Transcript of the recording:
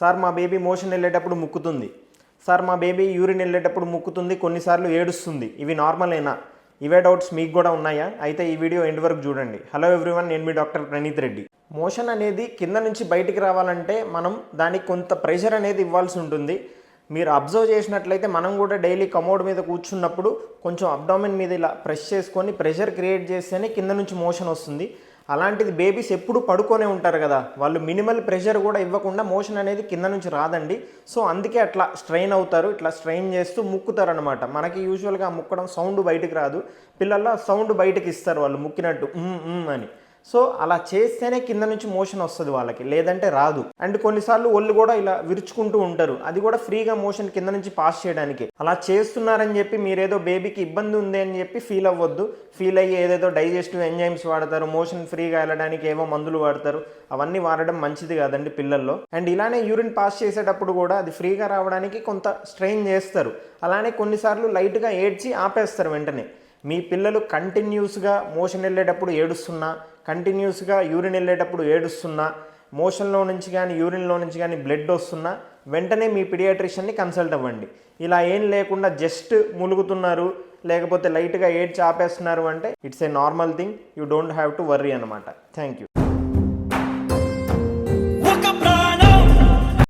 Sir మా baby motion వెళ్ళేటప్పుడు ముక్కుతుంది. సార్ మా బేబీ యూరిన్ వెళ్ళేటప్పుడు ముక్కుతుంది కొన్నిసార్లు ఏడుస్తుంది. ఇవి నార్మలేనా ఇవే డౌట్స్ మీకు కూడా ఉన్నాయా? అయితే ఈ వీడియో ఎండ్ వరకు చూడండి. హలో ఎవ్రీవన్ నేను మీ డాక్టర్ ప్రణీత్ రెడ్డి. మోషన్ అనేది కింద నుంచి బయటికి రావాలంటే మనం దానికి కొంత ప్రెషర్ అనేది ఇవ్వాల్సి ఉంటుంది. మీరు అబ్జర్వ్ చేసినట్లయితే మనం కూడా డైలీ కమోడ్ మీద కూర్చున్నప్పుడు కొంచెం అబ్డామిన్ మీద ఇలా ప్రెస్ చేసుకొని ప్రెషర్ క్రియేట్ చేస్తేనే కింద నుంచి మోషన్ వస్తుంది. అలాంటిది బేబీస్ ఎప్పుడు పడుకొనే ఉంటారు కదా. వాళ్ళు మినిమల్ ప్రెషర్ కూడా ఇవ్వకుండా మోషన్ అనేది కింద నుంచి రాదండి. సో అందుకే అట్లా స్ట్రెయిన్ అవుతారు. ఇట్లా స్ట్రెయిన్ చేస్తూ ముక్కుతారు అనమాట మనకి యూజువల్గా ముక్కడం సౌండ్ బయటకు రాదు. పిల్లల్లో సౌండ్ బయటకు ఇస్తారు వాళ్ళు ముక్కినట్టు. అని. సో అలా చేస్తేనే కింద నుంచి మోషన్ వస్తుంది వాళ్ళకి లేదంటే రాదు. అండ్ కొన్నిసార్లు ఒళ్ళు కూడా ఇలా విరుచుకుంటూ ఉంటారు. అది కూడా ఫ్రీగా మోషన్ కింద నుంచి పాస్ చేయడానికి. అలా చేస్తున్నారని చెప్పి మీరేదో బేబీకి ఇబ్బంది ఉంది అని చెప్పి ఫీల్ అవ్వద్దు. ఫీల్ అయ్యి ఏదేదో డైజెస్టివ్ ఎంజైమ్స్ వాడతారు మోషన్ ఫ్రీగా వెళ్ళడానికి ఏవో మందులు వాడతారు. అవన్నీ వాడడం మంచిది కాదండి పిల్లల్లో. అండ్ ఇలానే యూరిన్ పాస్ చేసేటప్పుడు కూడా అది ఫ్రీగా రావడానికి కొంత స్ట్రెయిన్ చేస్తారు. అలానే కొన్నిసార్లు లైట్గా ఏడ్చి ఆపేస్తారు వెంటనే. మీ పిల్లలు కంటిన్యూస్గా మోషన్ వెళ్ళేటప్పుడు ఏడుస్తున్నా కంటిన్యూస్గా యూరిన్ వెళ్ళేటప్పుడు ఏడుస్తున్నా మోషన్లో నుంచి కానీ యూరిన్లో నుంచి కానీ బ్లడ్ వస్తున్నా వెంటనే మీ పిడియాట్రిషియన్ని కన్సల్ట్ అవ్వండి. ఇలా ఏం లేకుండా జస్ట్ ములుగుతున్నారు లేకపోతే లైట్గా ఏడ్చి ఆపేస్తున్నారు అంటే it's a normal thing you don't have to worry అనమాట థ్యాంక్ యూ